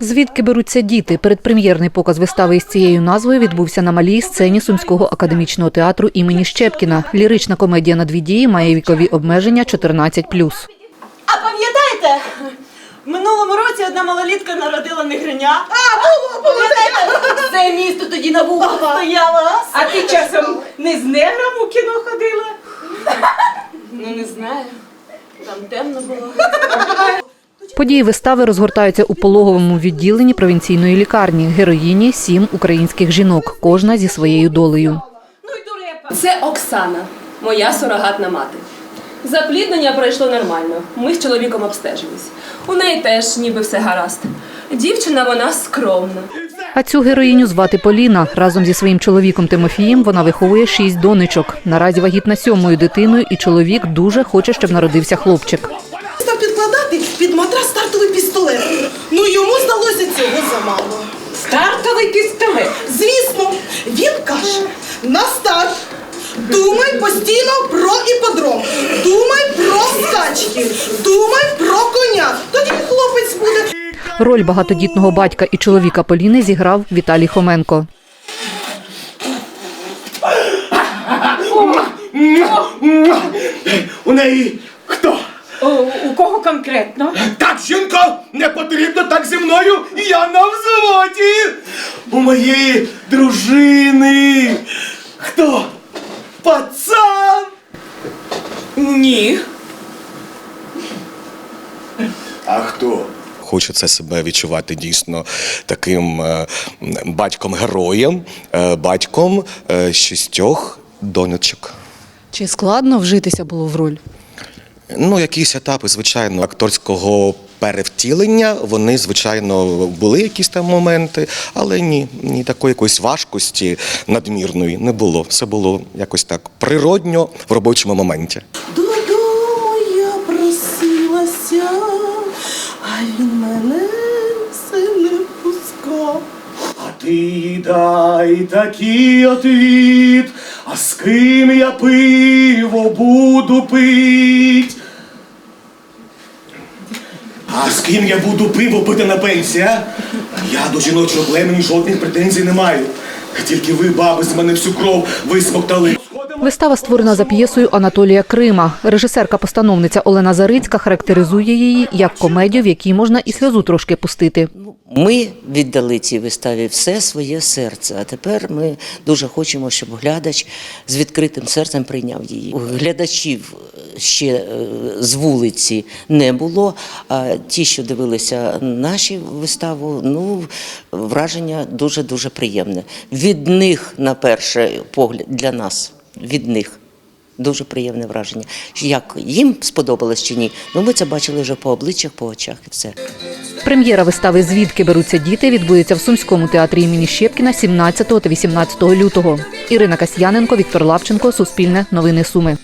Звідки беруться діти? Передпрем'єрний показ вистави із цією назвою відбувся на малій сцені Сумського академічного театру імені Щепкіна. Лірична комедія на дві дії має вікові обмеження 14+. А пам'ятаєте? В минулому році одна малолітка народила негриня. А, було, пам'ятаєте? Все місто тоді на вулицях стояло. А ти часом не з негром у кіно ходила? Ну не знаю. Там темно було. Події вистави розгортаються у пологовому відділенні провінційної лікарні. Героїні сім українських жінок, кожна зі своєю долею. Це Оксана, моя сурогатна мати. Запліднення пройшло нормально. Ми з чоловіком обстежились. У неї теж ніби все гаразд. Дівчина вона скромна. А цю героїню звати Поліна. Разом зі своїм чоловіком Тимофієм вона виховує шість донечок. Наразі вагітна сьомою дитиною, і чоловік дуже хоче, щоб народився хлопчик. Став під матрас стартовий пістолет. Ну йому здалося цього замало. Стартовий пістолет. Звісно, він каже: на старт. Думай постійно про іподром, думай про скачки, думай про коня. Тоді хлопець буде. Роль багатодітного батька і чоловіка Поліни зіграв Віталій Хоменко. У неї хто? У, у кого конкретно? Так, жінко, не потрібно так зі мною, я на взводі. У моєї дружини. Хто? Пацан? Ні. А хто? Хочеться себе відчувати дійсно таким е, батьком-героєм, е, батьком е, шістьох донечок. Чи складно вжитися було в роль? Ну, якісь етапи, звичайно, акторського перевтілення, вони, звичайно, були якісь там моменти, але ні, ні такої якоїсь важкості надмірної не було. Все було якось так природньо в робочому моменті. Додому я просилася, а він мене все не пускав. А ти дай такий отвіт, а з ким я пиво буду пить? А з ким я буду пиво пити на пенсії, а? Я до жіночого племені жодних претензій не маю. Тільки ви, баби, з мене всю кров висмоктали. Вистава створена за п'єсою Анатолія Крима. Режисерка-постановниця Олена Зарицька характеризує її як комедію, в якій можна і сльозу трошки пустити. Ми віддали цій виставі все своє серце. А тепер ми дуже хочемо, щоб глядач з відкритим серцем прийняв її. Глядачів ще е, з вулиці не було. А ті, що дивилися наші виставу, ну враження дуже дуже приємне. Від них, на перший погляд, для нас від них. Дуже приємне враження. Як їм сподобалось чи ні, ну ми це бачили вже по обличчях, по очах і все. Прем'єра вистави Звідки беруться діти відбудеться в Сумському театрі імені Щепкіна 17 та 18 лютого. Ірина Касьяненко, Віктор Лавченко, Суспільне, Новини Суми.